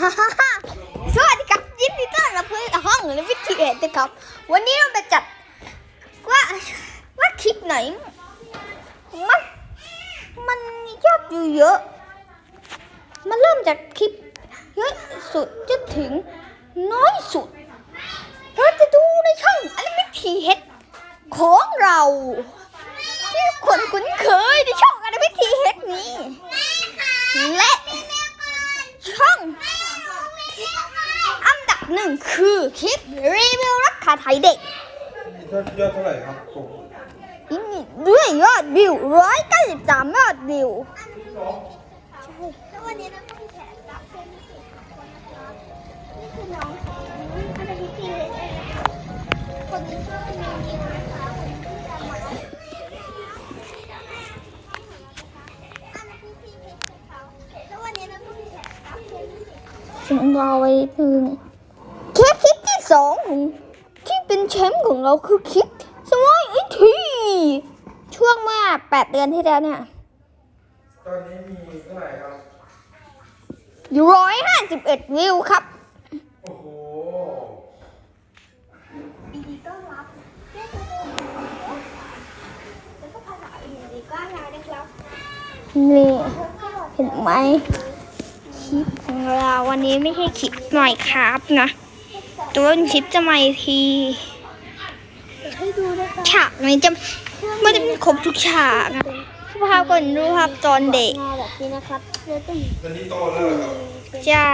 สวัสดีครับยินดีต้อนรับเพื่อนห้องและวิธีเอ็ดนะครับ วันนี้เราไปจัดว่าว่าคลิปไหนมันมันยอดวิวเยอะ มันเริ่มจากคลิปเยอะสุดจนถึงน้อยสุดเราจะดูในช่องอันวิธีเฮ็ดของเราที่คนคุ้นเคยในช่องอันวิธีเฮ็ดนี้และช่องที่อันดับหนึ่ง คือคลิปรีวิวราคาไทยเด็กยอดยอดเท่าไหร่ครับผมด้วยยอดวิวร้อยเก้าสิบสามยอดวิวใช่แล้ววันนี้เราก็มีแขกรับเชิญพิเศษสองคนนะคะนี่คือน้องของอันดับที่สี่เลยนะคะคนนี้ชื่อว่าน้องนิวนะคะคนนี้ชื่อจามาอันดับที่สี่เพชรเขาแล้ววันนี้เราก็มีแขกรับเชิญพิเศษถึงเราไว้ถึงแค่คลิปที่ สองของที่เป็นแชมป์ของเราคือคลิปสมัยอีทีช่วงเมื่อแปดเดือนที่แล้วเนี่ยตอนนี้มีเท่าไหร่ครับอยู่ร้อยห้าสิบเอ็ดวิวครับ โอ้โหยินดีต้อนรับเรียกตัวเองแล้วก็ภาษาอังกฤษก็ได้นะครับนี่แล้วก็เห็นไหมคลิปของเราวันนี้ไม่ใช่คลิปหน่อยครับนะแตัวาเป็นคลิปจะมาอีกทีให้ดูนะคะฉากนี้จะไม่ได้เป็นครบทุกฉากนะภาพก่อนดูภาพตอนเด็กมาแบบนี้นะครับเราต้องตอนนี้โตแล้วเหรอครับใช่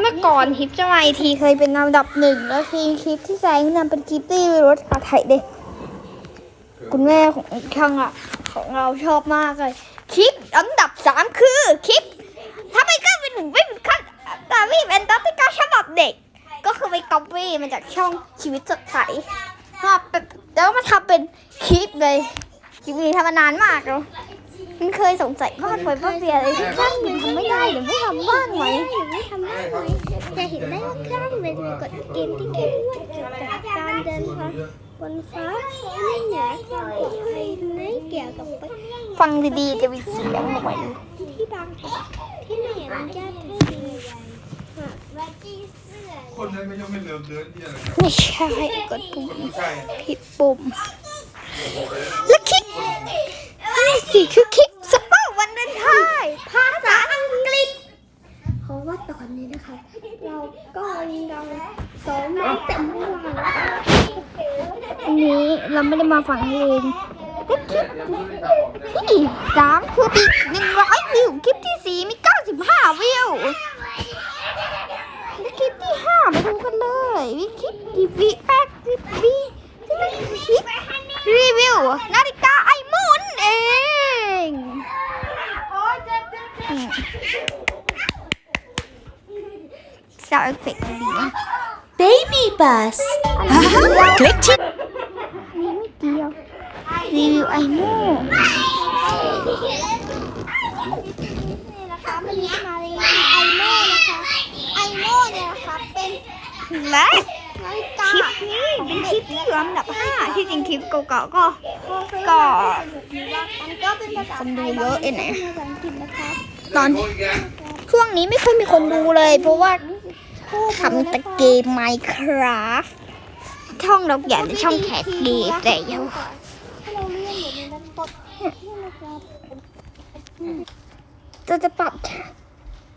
เมื่อก่อนคลิปจะมาอีกทีเคยเป็นอันดับหนึ่งแล้วทีคลิปที่แซงนำเป็นคลิปที่รถอาไทยเด็กคุณแม่ของช่างอะของเราชอบมากเลยคลิปอันดับสามคือคลิปถ้าไม่ก็เป็นหนึ่งไม่เป็นขั้นตาวีเป็นตัติกาฉบับเด็ก ก็คือไปก๊อปปี้มาจากช่องชีวิตสดใสมาแล้วมาทำเป็นคลิปเลยคลิปนี้ทำมานานมากแล้วมันเคยสงสัยบ้านไว้บ้านเบียอะไรที่เครื่องบินทำไม่ได้หรือไม่ทำบ้านไว้ไม่ทำได้ไหมจะเห็นได้ว่าเครื่องเป็นกฎเกณฑ์ที่เข้มงวดเกี่ยวกับการเดินทางบนฟ้าไม่เหนือความปลอดภัยในเกี่ยวกับฟังดีๆจะมีเสียงออกมาที่บางแห่งที่ไม่อนุญาตให้มีหากว่ที่ คนนั้นก็ยังไม่เลิกเดินที่อะไรครับไม่ใช่กดปุ่มไม่ใช่ผิดปุ่มแล้วคลิกนี่สิคือคลิกสเปอร์วันเดนไทยภาษาอังกฤษเพราะว่าตอนนี้นะคะ เราก็ยังซ้อมไม่เต็มที่แล้วอันนี้เราไม่ได้มาฟังเองแล้วคลิปที่สามคือปีหนึ่งร้อยวิวคลิปที่สี่มีเก้าสิบห้าวิว และคลิปที่ห้ามา ดูกันเลยวิคลิปที่วิแปดสิบวิที่เป็นคลิปรีวิวนาฬิกาไอมูนเองอืมซาวด์เอฟเฟกต์ดีนะ Baby Bus คลิกที่นี่ไม่เกี่ยวรีวิวไอโม่ นี่นะคะมันมีมาเลยไอโม่นะคะ ไอโม่เนี่ยนะคะเป็น และคลิปนี้เป็นคลิปที่อยู่อันดับห้าที่จริงคลิปเก่าๆก็ ก็มันก็เป็นภาษาคนดูเยอะเอ็นไหนภาษาอังนะตอนช่วงนี้ไม่ค่อยมีคนดูเลย เพราะว่าทำแต่เกม Minecraft ช่องเราอยากจะช่องแคสเกมแต่ยังให้เราเลื่อนอยู่ในนั้นตดที่เราจะจะปรับ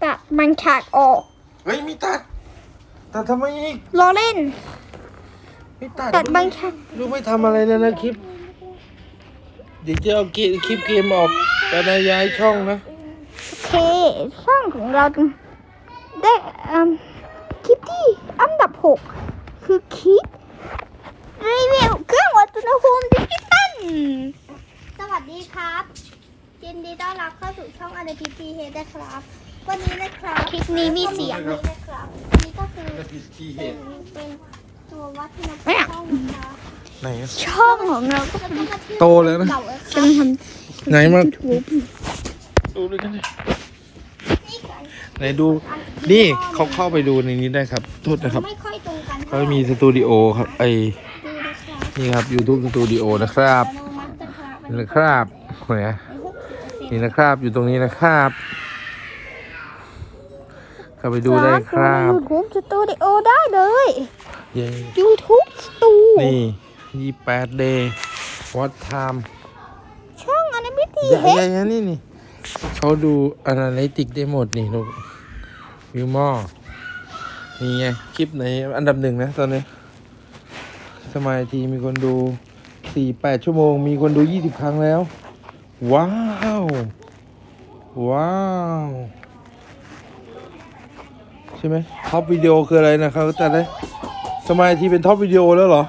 ปรับมันฉากออก เฮ้ยมีตัด ตัดทำไมอีกล้อเล่น ไม่ตัดตัดบางฉากดูไม่ทำอะไรเลยนะคลิป เดี๋ยวจะเอาคลิปคลิปเกมออกแต่นายย้ายช่องนะ โอเค ช่องของเราได้อืมคลิปที่อันดับหกคือคลิปรีวิวเครื่องวัดอุณหภูมิดิจิตอลสวัสดีครับยินดีต้อนรับเข้าสู่ช่องอันเดอร์พีพีเฮดนะครับ วันนี้นะครับคลิปนี้มีเสียง วันนี้นะครับนี่ก็คือผิดที่เหเป็นตุเป็นตัววัดอุณหภูเนี่มิยช่องนะคะไหนอะช่องของเราก็แล้วก็มาเทียบโตแล้วนะ เก่าเลยคจะรับมาทไหนมาำทูบดูด้วยกันดินี่กันไหนดู นี่เขาเข้าไปดูในนี้ได้ครับ โทษนะครับ ไม่ค่อยตรงกันเขามีสตูดิโอครับ ไอดูนะครับนี่ครับ YouTube สตูดิโอนะครับอนุมัตินะครับนี่นะครับ เนี่ยนี่นะครับ อยู่ตรงนี้นะครับ เข้าไปดูได้ครับยูทูบสตูดิโอได้เลย เย้ YouTube สตูนี่ยี่แปดเดย์วัดไทม์ช่องอนามิตีใหญ่เฮใหญ่ๆนี่นี่เขาดูอนาลิติกได้หมดนี่ลูกวิวมอนี่ไง คลิปไหน อันดับหนึ่งนะตอนนี้ สมัยทีมีคนดูสี่แปดชั่วโมง มีคนดูยี่สิบครั้งแล้ว ว้าว ว้าว ใช่ไหมท็อปวิดีโอคืออะไรนะครับแต่ได้สมัยทีเป็นท็อปวิดีโอแล้วเหรอ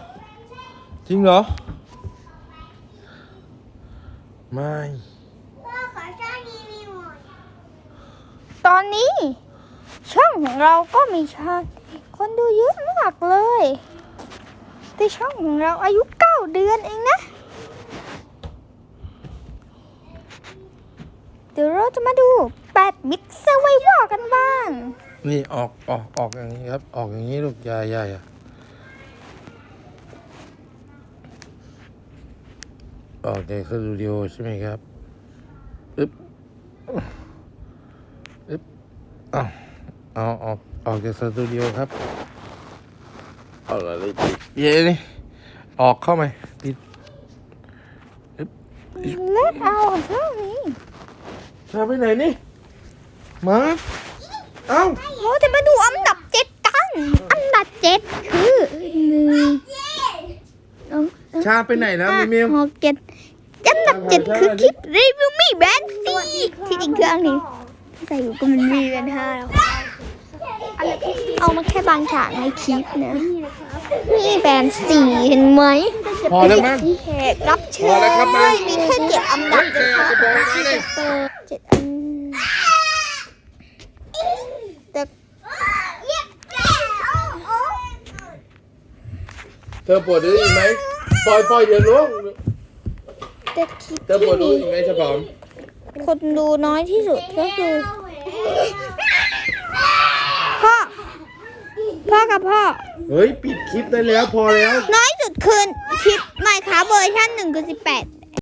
จริงเหรอ ไม่ตอนนี้ ช่องของเราก็มีชาคนดูเยอะมากเลย แต่ช่องของเราอายุเก้าเดือนเองนะ เดี๋ยวเราจะมาดู8มิกเซอร์ไววอกันบ้าง นี่ออกออกออกอย่างนี้ครับ ออกอย่างนี้ลูกใหญ่ใหญ่อะออกในสตูดิโอใช่ไหมครับอึ๊บอึ๊บเอาเอาออกออกจากสตูดิโอครับเอาอะไรติดเย้นี่ออกเข้าไหมปิดเล่นเอาเท่านี้ชาไปไหนนี่มา เอ้าเราจะมาดูอันดับเจ็ดกันอันดับเจ็ดคือหนึ่งสองชาไปไหนแล้วมิมิวหกเจ็ดอันดับเจ็ดคือคลิปรีวิวมีแบรนด์ซีที่จริงคืออันนี้ใส่อยู่ก็มันมีแบรนด์ห้าแล้วเอามาแค่บางฉากในคลิปนะมีแบรนด์สี่เห็นไหมพอแล้วมั้งแขกรับเชิญพอแล้วครับมั้งมีแค่เจ็ดอันดับเฮ้ยแกเอากระบอกมาดิเจ็ดอันแต่ เธอปวดดื้ออีกไหมปล่อยปล่อยเดี๋ยวล่วงแต่คลิปเธอปวดที่ดื้อมีอีกไหมฉบอมคนดูน้อยที่สุดก็คือพ่อพ่อกับพ่อ เฮ้ย ปิดคลิปได้แล้วพอแล้ว น้อยสุดคือคลิปใหม่ค่ะเวอร์ชันหนึ่งคือสิบแปด